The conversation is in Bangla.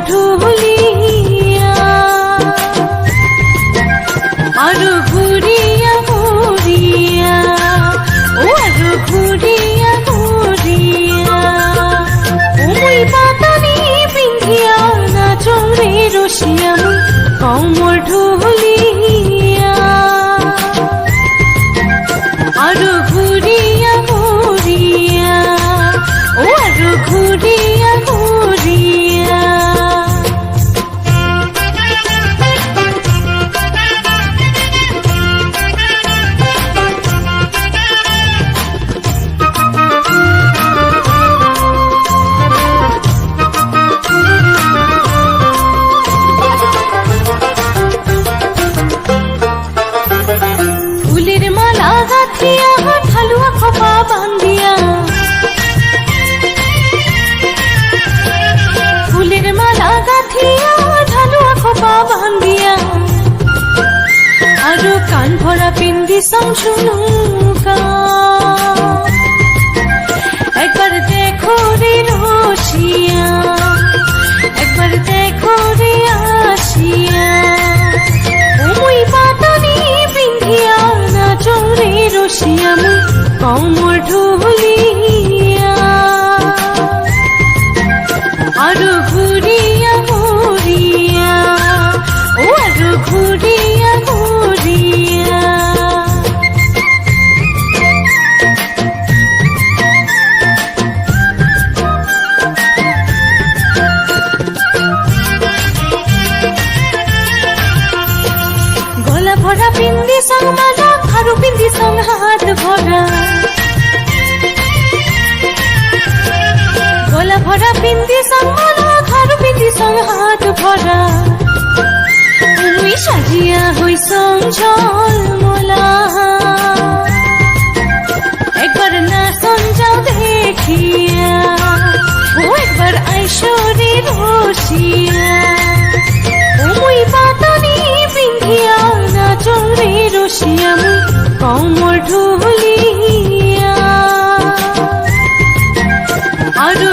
ঢুলিয়া আরও ঘুরি কান ভরা পিন্দি শুনুকা একবার দেখো রে রসিয়া একবার দেখো রে আসিয়া। পিন্ধিয়া না চৌরে রসিয়া মুই কমর ঢুলিয়া ভরা পিন্দি সং মালা খারু পিন্দি সং হাত ভরা। গলা ভরা পিন্দি সং মালা খারু পিন্দি সং হাত ভরা। তুই সাজিয়া হই সং ঝল মোলা। একবার না সঞ্জাও দেখিয়া, ও একবার আইসরে রসিয়া বসি আমি কমর ঢুলিয়া। আরও